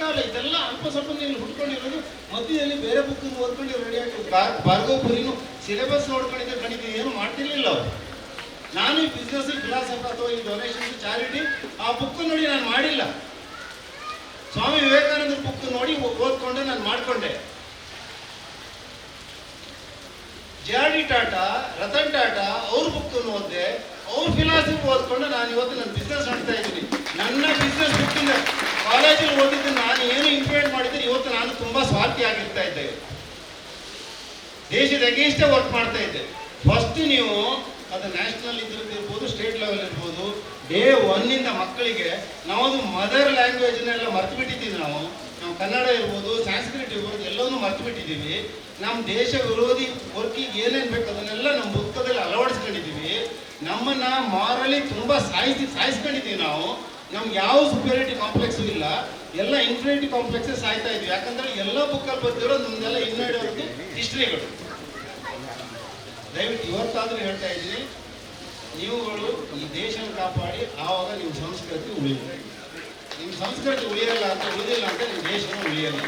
ಕಾಲ ಇದೆಲ್ಲ ಅಲ್ಪ ಸ್ವಲ್ಪ ನೀವು ಹುಡ್ಕೊಂಡಿರೋದು, ಮಧ್ಯದಲ್ಲಿ ಬೇರೆ ಬುಕ್ ಓದ್ಕೊಂಡು ರೆಡಿ ಆಗಿ ಭಾರ್ಗವಪುರಿನು ಸಿಲೆಬಸ್ ನೋಡ್ಕೊಂಡಿದ್ದೆ ಕಣಿತ ಏನು ಮಾಡ್ತಿರ್ಲಿಲ್ಲ ಅವರು. ನಾನು ಈ ಬಿಸ್ನೆಸ್ ಫಿಲಾಸಫಿ ಅಥವಾ ಈ ಡೊನೇಷನ್ ಚಾರಿಟಿ ಆ ಬುಕ್ ನೋಡಿ ನಾನು ಮಾಡಿಲ್ಲ. ಸ್ವಾಮಿ ವಿವೇಕಾನಂದ ಬುಕ್ ನೋಡಿ ಓದ್ಕೊಂಡೆ, ನಾನು ಮಾಡಿಕೊಂಡೆ. J R D Tata, Ratan Tata, ಅವ್ರ ಬುಕ್ ಓದಿದೆ. ಅವ್ರ ಫಿಲಾಸಫಿ ಓದ್ಕೊಂಡು ನಾನು ಇವತ್ತು ನನ್ನ ಬಿಸ್ನೆಸ್ ಮಾಡ್ತಾ ಇದ್ದೀನಿ. ಕಾಲೇಜಲ್ಲಿ ಓದಿದ್ದು ನಾನು ಏನು ಇಂಪ್ಲಿಮೆಂಟ್ ಮಾಡಿದ್ರೆ ಇವತ್ತು ನಾನು ತುಂಬಾ ಸ್ವಾರ್ಥಿ ಆಗಿರ್ತಾ ಇದ್ದೆ. ದೇಶದ ಅಗೇನ್ಸ್ಟೇ ವರ್ಕ್ ಮಾಡ್ತಾ ಇದ್ದೆ. ಫಸ್ಟ್ ನೀವು ಅದು ನ್ಯಾಷನಲ್ ಇದ್ರದ್ದು ಸ್ಟೇಟ್ ಲೆವೆಲ್ ಇರ್ಬೋದು ಡೇ ಒನ್ನಿಂದ ಮಕ್ಕಳಿಗೆ ನಾವು ಮದರ್ ಲ್ಯಾಂಗ್ವೇಜ್ನೆಲ್ಲ ಮರ್ತು ಬಿಟ್ಟಿದ್ದೀವಿ ನಾವು. ನಾವು ಕನ್ನಡ ಇರ್ಬೋದು, ಸಂಸ್ಕೃತ ಇರ್ಬೋದು, ಎಲ್ಲವನ್ನೂ ಮರ್ತು ಬಿಟ್ಟಿದ್ದೀವಿ ನಮ್ಮ ದೇಶ ವಿರೋಧಿ ವರ್ಕಿಗೆ ಏನೇನು ಬೇಕು ಅದನ್ನೆಲ್ಲ ನಮ್ಮ ಪುಸ್ತಕದಲ್ಲಿ ಅಳವಡಿಸ್ಕೊಂಡಿದ್ದೀವಿ. ನಮ್ಮನ್ನ ಮಾರಲಿ ತುಂಬ ಸಾಯಿಸಿ, ಸಾಯಿಸ್ಕೊಂಡಿದ್ದೀವಿ ನಾವು. ನಮ್ಗೆ ಯಾವ ಸುಪೀರಿಯರಿಟಿ ಕಾಂಪ್ಲೆಕ್ಸ್ ಇಲ್ಲ. ಎಲ್ಲ ಇನ್ಫಿನಿಟಿ ಕಾಂಪ್ಲೆಕ್ಸೇ ಸಾಯ್ತಾ ಇದ್ವಿ. ಯಾಕಂದ್ರೆ ಎಲ್ಲ ಬುಕ್ಕಲ್ಲಿ ಬರ್ತಿರೋ ನಮ್ದೆಲ್ಲ ಇನ್ನೂ ಹಿಸ್ಟ್ರಿಗಳು ದಯವಿಟ್ಟು ಇವತ್ತಾದ್ರೂ ಹೇಳ್ತಾ ಇದ್ದೀನಿ, ನೀವುಗಳು ಈ ದೇಶನ ಕಾಪಾಡಿ, ಆವಾಗ ನಿಮ್ಮ ಸಂಸ್ಕೃತಿ ಉಳಿಯುತ್ತೆ. ನಿಮ್ಮ ಸಂಸ್ಕೃತಿ ಉಳಿಯಲ್ಲ ಅಂತ ಉಳಿದಿಲ್ಲ ಅಂತ ನಿಮ್ಮ ದೇಶನೂ ಉಳಿಯಲ್ಲ.